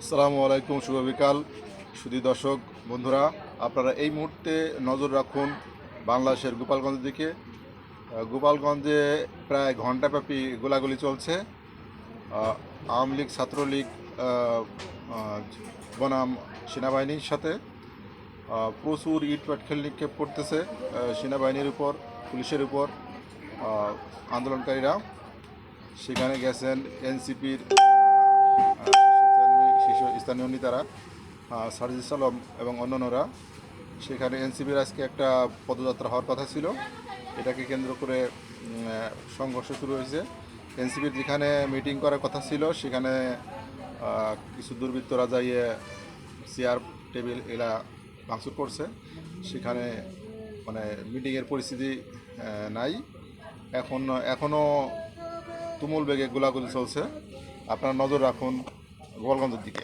আসসালামু আলাইকুম, শুভ বিকাল। সুধী দর্শক, বন্ধুরা, আপনারা এই মুহূর্তে নজর রাখুন বাংলাদেশের গোপালগঞ্জের দিকে। গোপালগঞ্জে প্রায় ঘণ্টাব্যাপী গোলাগুলি চলছে। আওয়ামী লীগ, ছাত্রলীগ বনাম সেনাবাহিনীর সাথে প্রচুর ইট পাটখেল নিক্ষেপ করতেছে সেনাবাহিনীর উপর, পুলিশের উপর আন্দোলনকারীরা। সেখানে গেছেন এনসিপির স্থানীয় নেতারা সারজিস এবং অন্যান্যরা, সেখানে এনসিপির আজকে একটা পদযাত্রা হওয়ার কথা ছিল। এটাকে কেন্দ্র করে সংঘর্ষ শুরু হয়েছে। এনসিপির যেখানে মিটিং করার কথা ছিল, সেখানে কিছু দুর্বৃত্তরা যাইয়ে চেয়ার, টেবিল এরা ভাঙচুর করছে। সেখানে মানে মিটিংয়ের পরিস্থিতি নাই। এখন এখনও তুমুল বেগে গোলাগুলি চলছে। আপনারা নজর রাখুন গোপালগঞ্জের দিকে।